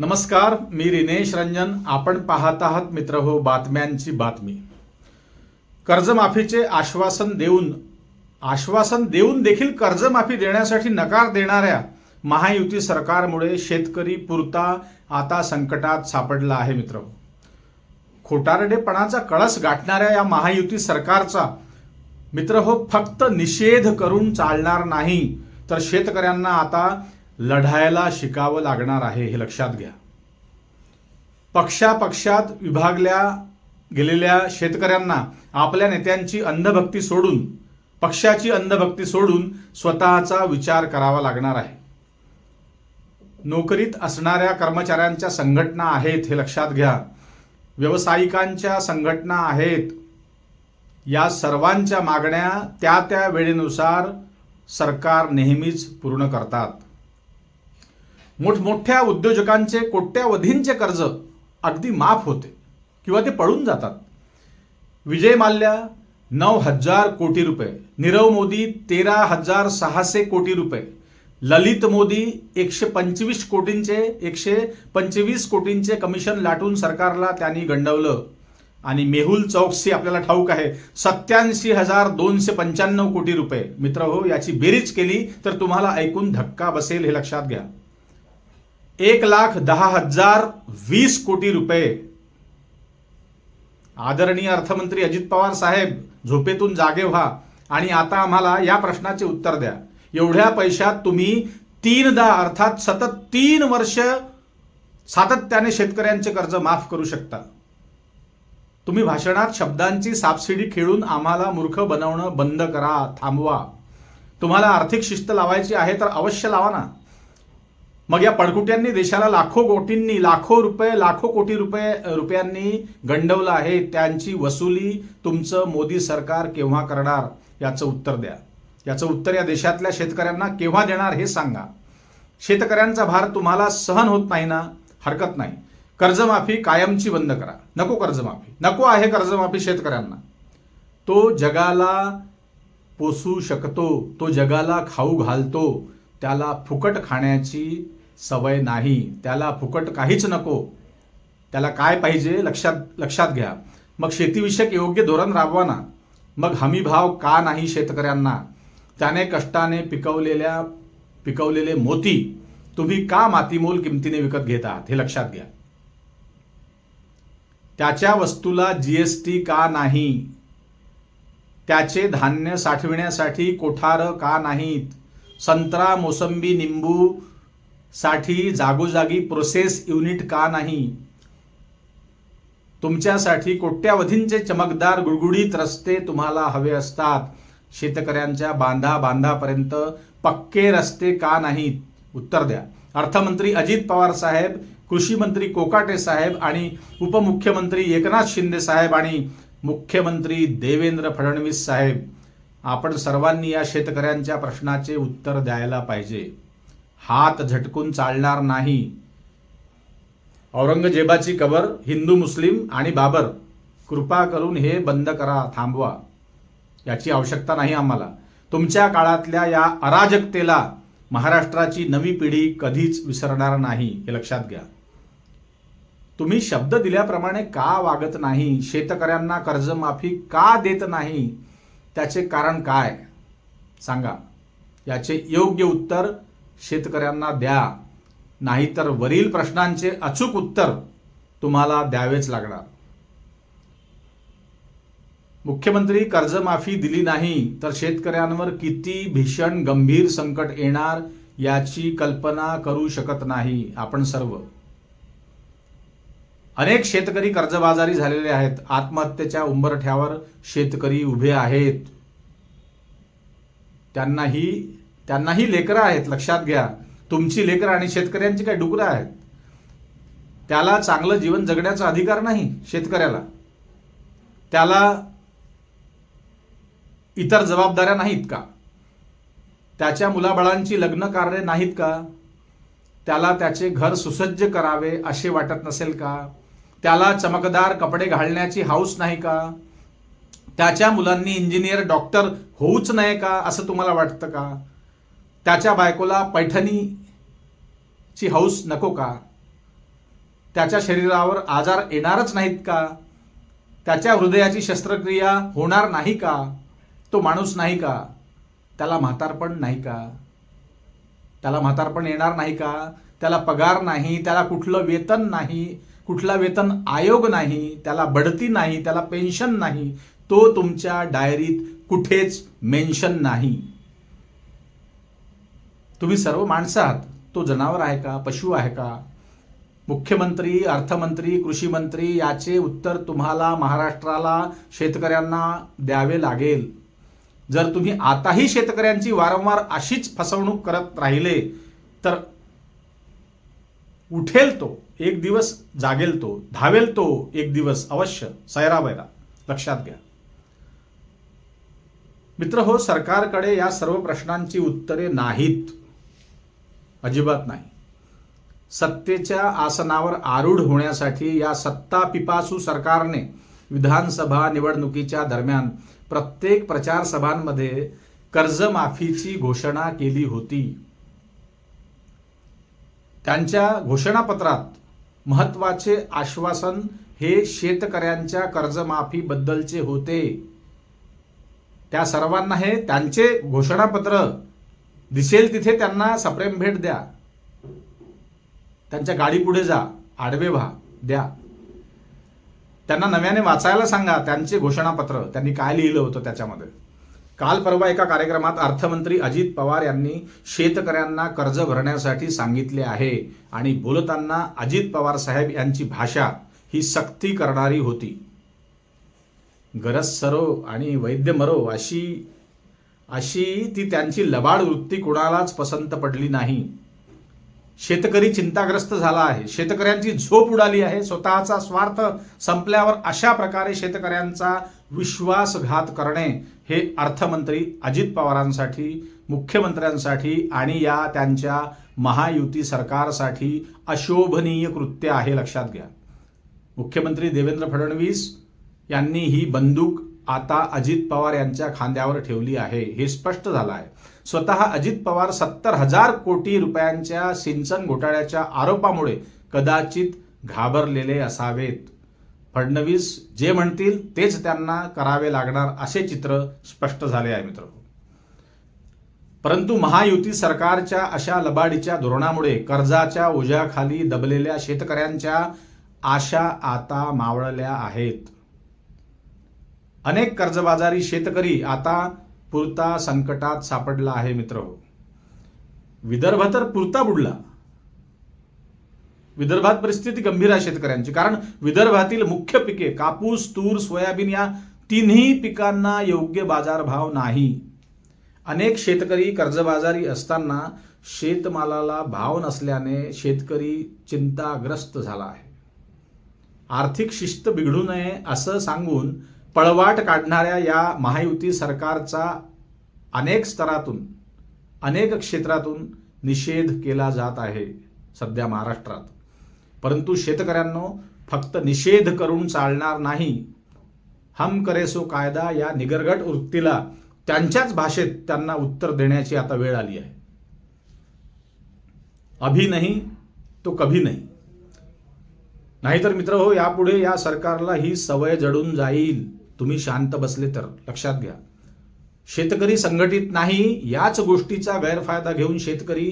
नमस्कार मी रिनेश रंजन. आपण पाहत आहात मित्र हो बातम्यांची बातमी. कर्जमाफीचे आश्वासन देऊन आश्वासन देऊन देखील कर्जमाफी देण्यासाठी नकार देणाऱ्या महायुती सरकारमुळे शेतकरी पुरता आता संकटात सापडला आहे मित्र हो. खोटारडेपणाचा कळस गाठणाऱ्या या महायुती सरकारचा मित्र हो फक्त निषेध करून चालणार नाही. तर शेतकऱ्यांना आता लढायला शिकावं लागणार आहे हे लक्षात घ्या. पक्षापक्षात विभागल्या गेलेल्या शेतकऱ्यांना आपल्या नेत्यांची अंधभक्ती सोडून पक्षाची अंधभक्ती सोडून स्वतःचा विचार करावा लागणार आहे. नोकरीत असणाऱ्या कर्मचाऱ्यांच्या संघटना आहेत हे लक्षात घ्या. व्यावसायिकांच्या संघटना आहेत. या सर्वांच्या मागण्या त्या त्या वेळेनुसार सरकार नेहमीच पूर्ण करतात. मोठमोठ्या उद्योजकांचे कोट्यावधींचे कर्ज अगदी माफ होते. किंवा ते पळून जातात. विजय माल्या नऊ हजार कोटी रुपये. नीरव मोदी तेरा हजार सहाशे कोटी रुपये. ललित मोदी एकशे पंचवीस कोटींचे एकशे पंचवीस कोटींचे कमिशन लाटून सरकारला त्यांनी गंडवलं. आणि मेहुल चौकसी आपल्याला ठाऊक आहे. सत्याऐंशी हजार दोनशे पंच्याण्णव कोटी रुपये. मित्र हो याची बेरीज केली तर तुम्हाला ऐकून धक्का बसेल हे लक्षात घ्या. एक लाख दहा हजार वीस कोटी रुपये. आदरणीय अर्थमंत्री अजित पवार साहेब झोपेतून जागे व्हा आणि आता आम्हाला या प्रश्नाचे उत्तर द्या. एवढ्या पैशात तुम्ही तीनदा अर्थात सतत तीन वर्ष सातत्याने शेतकऱ्यांचे कर्ज माफ करू शकता. तुम्ही भाषणात शब्दांची सापशिडी खेळून आम्हाला मूर्ख बनवणं बंद करा थांबवा. तुम्हाला आर्थिक शिस्त लावायची आहे तर अवश्य लावा ना. मग या पडकुट्यांनी देशाला लाखो कोटींनी लाखो रुपये लाखो कोटी रुपये रुपयांनी गंडवलं आहे. त्यांची वसुली तुमचं मोदी सरकार केव्हा करणार याचं उत्तर द्या. याचं उत्तर या देशातल्या शेतकऱ्यांना केव्हा देणार हे सांगा. शेतकऱ्यांचा भार तुम्हाला सहन होत नाही ना? हरकत नाही. कर्जमाफी कायमची बंद करा. नको कर्जमाफी. नको आहे कर्जमाफी शेतकऱ्यांना. तो जगाला पोसू शकतो. तो जगाला खाऊ घालतो. त्याला फुकट खाण्याची सवय नाही त्याला फुकट काहीच नको. त्याला काय पाहिजे लक्षात लक्षात घ्या. मग शेतीविषयक योग्य धोरण राबवा ना. मग हमी भाव का नाही शेतकऱ्यांना? त्याने कष्टाने पिकवलेल्या पिकवलेले मोती तुम्ही का मातीमोल किमतीने विकत घेत आहात हे लक्षात घ्या. त्याच्या वस्तूला जीएसटी का नाही? त्याचे धान्य साठविण्यासाठी कोठार का नाहीत? संत्रा मोसंबी निंबू साठी जागोजागी प्रोसेस युनिट का नाही? तुमच्यासाठी कोट्यावधींचे चमकदार गुळगुळीत रस्ते तुम्हाला हवे असतात. शेतकऱ्यांच्या बांधा बांधापर्यंत पक्के रस्ते का नाहीत? उत्तर द्या. अर्थमंत्री अजित पवार साहेब कृषी मंत्री कोकाटे साहेब आणि उपमुख्यमंत्री एकनाथ शिंदे साहेब आणि मुख्यमंत्री देवेंद्र फडणवीस साहेब. आपण सर्वांनी या शेतकऱ्यांच्या प्रश्नाचे उत्तर द्यायला पाहिजे. हात झटकून चालणार नाही. औरंगजेबाची कबर हिंदू मुस्लिम आणि बाबर कृपा करून हे बंद करा थांबवा. याची आवश्यकता नाही आम्हाला. तुमच्या काळातल्या या अराजकतेला महाराष्ट्राची नवी पिढी कधीच विसरणार नाही हे लक्षात घ्या. तुम्ही शब्द दिल्याप्रमाणे का वागत नाही? शेतकऱ्यांना कर्जमाफी का देत नाही? त्याचे कारण काय? सांगा. याचे योग्य उत्तर शेतकऱ्यांना द्या. नाहीतर वरील प्रश्नांचे अचूक उत्तर तुम्हाला द्यावेच लागणार. मुख्यमंत्री कर्जमाफी दिली नाही तर शेतकऱ्यांवर किती भीषण गंभीर संकट येणार याची कल्पना करू शकत नाही आपण सर्व. अनेक शेतकरी कर्जबाजारी झालेले आहेत. आत्महत्येच्या उंबरठ्यावर शेतकरी उभे आहेत. त्यांनाही त्यांनाही लेकरं आहेत लक्षात घ्या. तुमची लेकरं आणि शेतकऱ्यांची काय डुकरं आहेत? त्याला चांगलं जीवन जगण्याचा अधिकार नाही शेतकऱ्याला. त्याला इतर जबाबदाऱ्या नाहीत का? त्याच्या मुलाबाळांची लग्न कार्य नाहीत का? त्याला त्याचे घर सुसज्ज करावे असे वाटत नसेल का? त्याला चमकदार कपडे घालण्याची हाऊस नाही का? त्याच्या मुलांनी इंजिनियर डॉक्टर होऊच नाही का असं तुम्हाला वाटतं का? त्याच्या बायकोला पैठणीची हौस नको का? त्याच्या शरीरावर आजार येणारच नाहीत का? त्याच्या हृदयाची शस्त्रक्रिया होणार नाही का? तो माणूस नाही का? त्याला म्हातारपण नाही का? त्याला म्हातारपण येणार नाही का? त्याला पगार नाही त्याला कुठलं वेतन नाही कुठला वेतन आयोग नाही त्याला बढती नाही त्याला पेन्शन नाही तो तुमच्या डायरीत कुठेच मेन्शन नाही. तुम्ही सर्व माणसं आहात. तो जनावर आहे का? पशु आहे का? मुख्यमंत्री अर्थमंत्री कृषी मंत्री याचे उत्तर तुम्हाला महाराष्ट्राला शेतकऱ्यांना द्यावे लागेल. जर तुम्ही आताही शेतकऱ्यांची वारंवार अशीच फसवणूक करत राहिले तर उठेल तो. एक दिवस जागेल तो. धावेल तो एक दिवस अवश्य. सैराबैरा लक्षात घ्या. मित्र हो सरकारकडे या सर्व प्रश्नांची उत्तरे नाहीत. अजिबात नाही. सत्तेच्या आसनावर आरूढ होण्यासाठी या सत्ता पिपासू सरकारने विधानसभा निवडणुकीच्या दरम्यान प्रत्येक प्रचार सभांमध्ये कर्जमाफीची घोषणा केली होती. त्यांच्या घोषणापत्रात महत्त्वाचे आश्वासन हे शेतकऱ्यांच्या कर्जमाफीबद्दलचे होते. त्या सर्वांना हे त्यांचे घोषणापत्र दिसेल तिथे त्यांना सप्रेम भेट द्या. त्यांच्या गाडी पुढे जा आडवे व्हा द्या. त्यांना नव्याने वाचायला सांगा त्यांचे घोषणापत्र त्यांनी काय लिहिलं होतं त्याच्यामध्ये. काल परवा एका कार्यक्रमात अर्थमंत्री अजित पवार यांनी शेतकऱ्यांना कर्ज भरण्यासाठी सांगितले आहे आणि बोलताना अजित पवार साहेब यांची भाषा ही सक्ती करणारी होती. गरज सरो आणि वैद्य मरो अशी अशी ती त्यांची लबाड वृत्ती कुणालाच पसंत पडली नाही. शेतकरी चिंताग्रस्त झाला आहे. शेतकऱ्यांची झोप उडाली आहे. स्वतःचा स्वार्थ संपल्यावर अशा प्रकारे शेतकऱ्यांचा विश्वासघात करणे हे अर्थमंत्री अजित पवारांसाठी मुख्यमंत्र्यांसाठी आणि या त्यांच्या महायुती सरकारसाठी अशोभनीय कृत्य आहे लक्षात घ्या. मुख्यमंत्री देवेंद्र फडणवीस यांनी ही बंदूक आता अजित पवार यांच्या खांद्यावर ठेवली आहे. हे स्पष्ट झालं आहे स्वतः अजित पवार सत्तर हजार कोटी रुपयांच्या सिंचन घोटाळ्याच्या आरोपामुळे कदाचित घाबरलेले असावेत. फडणवीस जे म्हणतील तेच त्यांना करावे लागणार असे चित्र स्पष्ट झाले आहे मित्र. परंतु महायुती सरकारच्या अशा लबाडीच्या धोरणामुळे कर्जाच्या ओझ्याखाली दबलेल्या शेतकऱ्यांच्या आशा आता मावळल्या आहेत. अनेक कर्जबाजारी शेतकरी आता पुरता संकटात सापडला आहे मित्र. विदर्भ तर पुरता बुडला. विदर्भात परिस्थिती गंभीर आहे शेतकऱ्यांची. कारण विदर्भातील मुख्य पिके कापूस तूर सोयाबीन या तिन्ही पिकांना योग्य बाजारभाव नाही. अनेक शेतकरी कर्जबाजारी असताना शेतमालाला भाव नसल्याने शेतकरी चिंताग्रस्त झाला आहे. आर्थिक शिस्त बिघडू नये असं सांगून पळवाट काढणाऱ्या या महायुती सरकारचा अनेक स्तरातून अनेक क्षेत्रातून निषेध केला जात आहे सध्या महाराष्ट्रात. परंतु शेतकऱ्यांनो फक्त निषेध करून चालणार नाही. हम करेसो कायदा या निगरगट वृत्तीला त्यांच्याच भाषेत त्यांना उत्तर देण्याची आता वेळ आली आहे. अभी नाही तो कभी नाही. नाहीतर मित्र हो यापुढे या सरकारला ही सवय जडून जाईल. तुम्ही शांत बसले तर लक्षात घ्या. शेतकरी संघटित नाही याच गोष्टीचा गैरफायदा घेऊन शेतकरी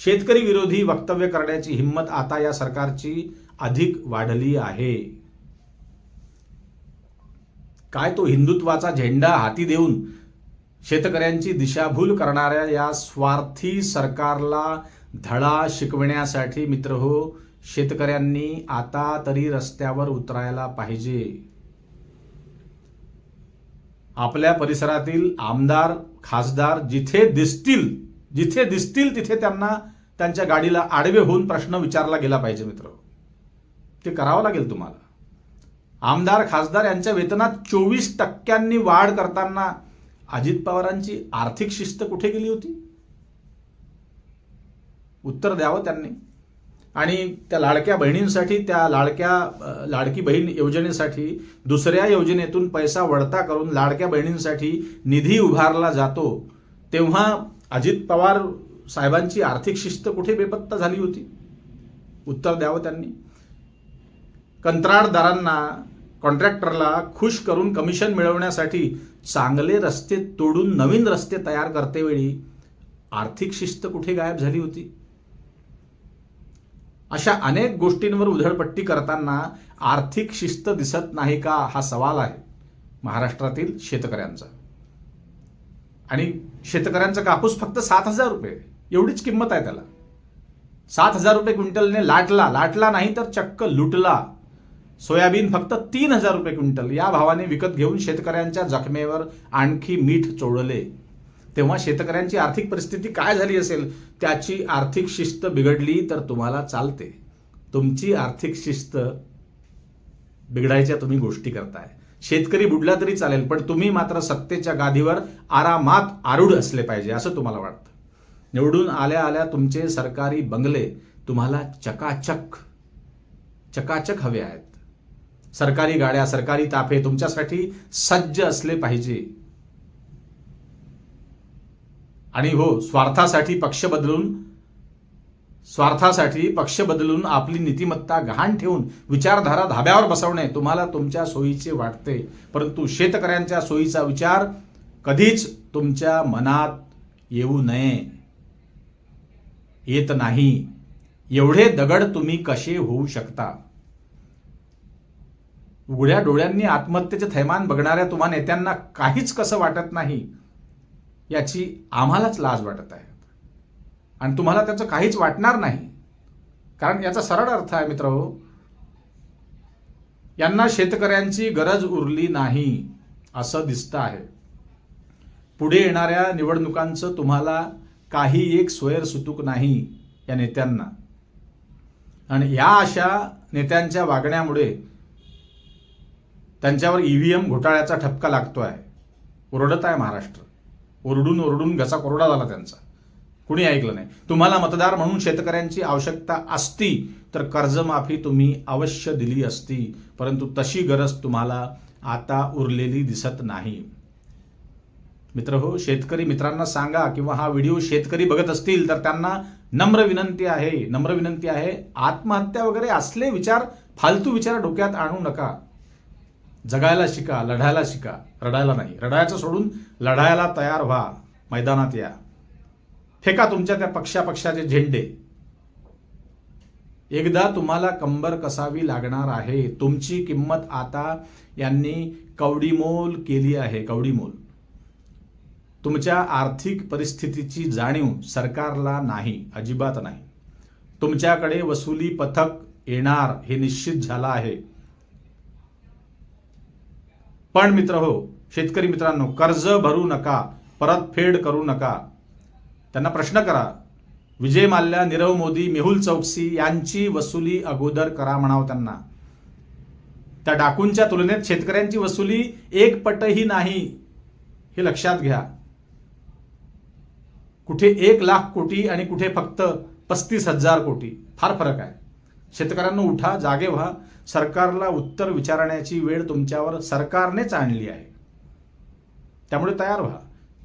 शेतकरी विरोधी वक्तव्य करण्याची हिंमत आता या सरकारची अधिक वाढली आहे. काय तो हिंदुत्वाचा झेंडा हाती देऊन शेतकऱ्यांची दिशाभूल करणाऱ्या या स्वार्थी सरकारला धडा शिकवण्यासाठी मित्र हो शेतकऱ्यांनी आता तरी रस्त्यावर उतरायला पाहिजे. आपल्या परिसरातील आमदार खासदार जिथे दिसतील जिथे दिसतील तिथे त्यांना त्यांच्या गाडीला आडवे होऊन प्रश्न विचारला गेला पाहिजे मित्र. ते करावं लागेल तुम्हाला. आमदार खासदार यांच्या वेतनात चोवीस टक्क्यांनी वाढ करताना अजित पवारांची आर्थिक शिस्त कुठे गेली होती? उत्तर द्यावं त्यांनी. आणि त्या लाडक्या बहिणींसाठी त्या लाडक्या लाडकी बहीण योजनेसाठी दुसऱ्या योजनेतून पैसा वळता करून लाडक्या बहिणींसाठी निधी उभारला जातो तेव्हा अजित पवार साहेबांची आर्थिक शिस्त कुठे बेपत्ता झाली होती? उत्तर द्यावं त्यांनी. कंत्राटदारांना कॉन्ट्रॅक्टरला खुश करून कमिशन मिळवण्यासाठी चांगले रस्ते तोडून नवीन रस्ते तयार करतेवेळी आर्थिक शिस्त कुठे गायब झाली होती? अशा अनेक गोष्टींवर उधळपट्टी करताना आर्थिक शिस्त दिसत नाही का हा सवाल आहे महाराष्ट्रातील शेतकऱ्यांचा. आणि शेतकऱ्यांचा कापूस फक्त सात हजार रुपये एवढीच किंमत आहे त्याला. सात हजार रुपये क्विंटलने लाटला लाटला नाही तर चक्क लुटला. सोयाबीन फक्त तीन हजार रुपये क्विंटल या भावाने विकत घेऊन शेतकऱ्यांच्या जखमेवर आणखी मीठ चोळले. तेव्हा शेतकऱ्यांची आर्थिक परिस्थिती काय झाली असेल त्याची आर्थिक शिस्त बिघडली तर तुम्हाला चालते. तुमची आर्थिक शिस्त बिघडायच्या तुम्ही गोष्टी करताय. शेतकरी बुडला तरी चालेल पण तुम्ही मात्र सत्तेच्या गादीवर आरामात आरूढ असले पाहिजे असं तुम्हाला वाटतं. निवडून आल्या आल्या तुमचे सरकारी बंगले तुम्हाला चकाचक चकाचक हवे आहेत. सरकारी गाड्या सरकारी ताफे तुमच्यासाठी सज्ज असले पाहिजे. आणि हो स्वार्थासाठी पक्ष बदलून स्वार्थासाठी पक्ष बदलून आपली नीतिमत्ता गहाण ठेवून विचारधारा धाब्यावर बसवणे तुम्हाला तुमच्या सोयीचे वाटते. परंतु शेतकऱ्यांच्या सोयीचा विचार कधीच तुमच्या मनात येऊ नये. येत नाही. एवढे दगड तुम्ही कसे होऊ शकता? उघड्या डोळ्यांनी आत्महत्येचे थैमान बघणाऱ्या तुम्हा नेत्यांना काहीच कसं वाटत नाही. याची आम्हालाच लाज वाटत आहे. आणि तुम्हाला त्याचं काहीच वाटणार नाही. कारण याचा सरळ अर्थ आहे मित्र यांना शेतकऱ्यांची गरज उरली नाही असं दिसतं आहे. पुढे येणाऱ्या निवडणुकांचं तुम्हाला काही एक स्वैर सुतूक नाही या नेत्यांना. आणि या अशा नेत्यांच्या वागण्यामुळे त्यांच्यावर ईव्हीएम घोटाळ्याचा ठपका लागतो आहे ओरडत आहे महाराष्ट्र. ओरडून ओरडून घसा कोरडा झाला त्यांचा. कुणी ऐकलं नाही. तुम्हाला मतदार म्हणून शेतकऱ्यांची आवश्यकता असती तर कर्जमाफी तुम्ही अवश्य दिली असती. परंतु तशी गरज तुम्हाला आता उरलेली दिसत नाही. मित्र हो शेतकरी मित्रांना सांगा किंवा हा व्हिडिओ शेतकरी बघत असतील तर त्यांना नम्र विनंती आहे. नम्र विनंती आहे आत्महत्या वगैरे असले विचार फालतू विचार डोक्यात आणू नका. जगायला शिका लढायला शिका. रडायला नाही. रडायचं सोडून लढायला तयार व्हा. मैदानात या. फेका तुमच्या त्या पक्षापक्षाचे झेंडे. एकदा तुम्हाला कंबर कसावी लागणार आहे. तुमची किंमत आता यांनी कवडीमोल केली आहे. कवडीमोल. तुमच्या आर्थिक परिस्थितीची जाणीव सरकारला नाही. अजिबात नाही. तुमच्याकडे वसुली पथक येणार हे निश्चित झालं आहे. पण मित्र हो शेतकरी मित्रांनो कर्ज भरू नका परतफेड करू नका. त्यांना प्रश्न करा विजय माल्या नीरव मोदी मेहुल चौकसी यांची वसुली अगोदर करा म्हणावं त्यांना. त्या डाकूंच्या तुलनेत शेतकऱ्यांची वसुली एक पटही नाही हे लक्षात घ्या. कुठे एक लाख कोटी आणि कुठे फक्त पस्तीस हजार कोटी फार फरक आहे. शेतकऱ्यांना उठा जागे व्हा. सरकारला उत्तर विचारण्याची वेळ तुमच्यावर सरकारनेच आणली आहे. त्यामुळे तयार व्हा.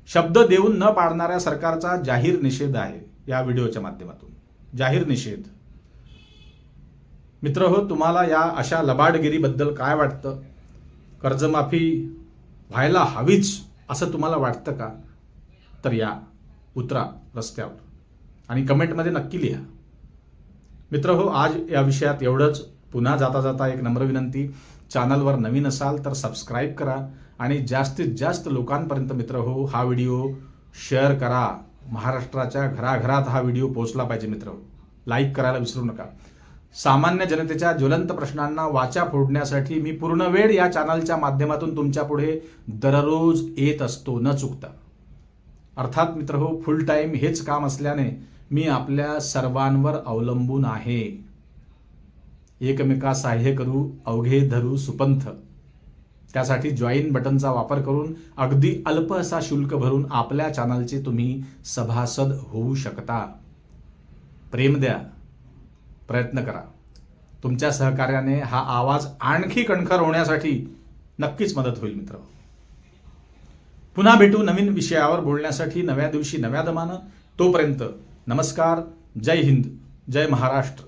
शब्द देऊन न पाडणाऱ्या सरकारचा जाहीर निषेध आहे या व्हिडिओच्या माध्यमातून. जाहीर निषेध. मित्र हो तुम्हाला या अशा लबाडगिरीबद्दल काय वाटतं? कर्जमाफी व्हायला हवीच असं तुम्हाला वाटतं का? तर या उतरा रस्त्यावर. आणि कमेंटमध्ये नक्की लिहा. मित्र हो आज या विषयात एवढंच. पुन्हा जाता जाता एक नम्र विनंती. चॅनलवर नवीन असाल तर सबस्क्राईब करा आणि जास्तीत जास्त लोकांपर्यंत मित्र हो हा व्हिडिओ शेअर करा. महाराष्ट्राच्या घराघरात हा व्हिडिओ पोहोचला पाहिजे मित्र हो लाईक करायला विसरू नका. सामान्य जनतेच्या ज्वलंत प्रश्नांना वाचा फोडण्यासाठी मी पूर्ण वेळ या चॅनलच्या माध्यमातून तुमच्यापुढे दररोज येत असतो. न चुकता. अर्थात मित्र हो फुल टाईम हेच काम असल्याने मी आपल्या सर्वांवर अवलंबून आहे. एकमेका सहाय्य करू अवघे धरू सुपंथ. त्यासाठी जॉईन बटनचा वापर करून अगदी अल्प असा शुल्क भरून आपल्या चॅनलचे तुम्ही सभासद होऊ शकता. प्रेम द्या. प्रयत्न करा. तुमच्या सहकार्याने हा आवाज आणखी कणखर होण्यासाठी नक्कीच मदत होईल मित्र. पुन्हा भेटू नवीन विषयावर बोलण्यासाठी नव्या दिवशी नव्या दमानं. तोपर्यंत नमस्कार जय हिंद जय महाराष्ट्र.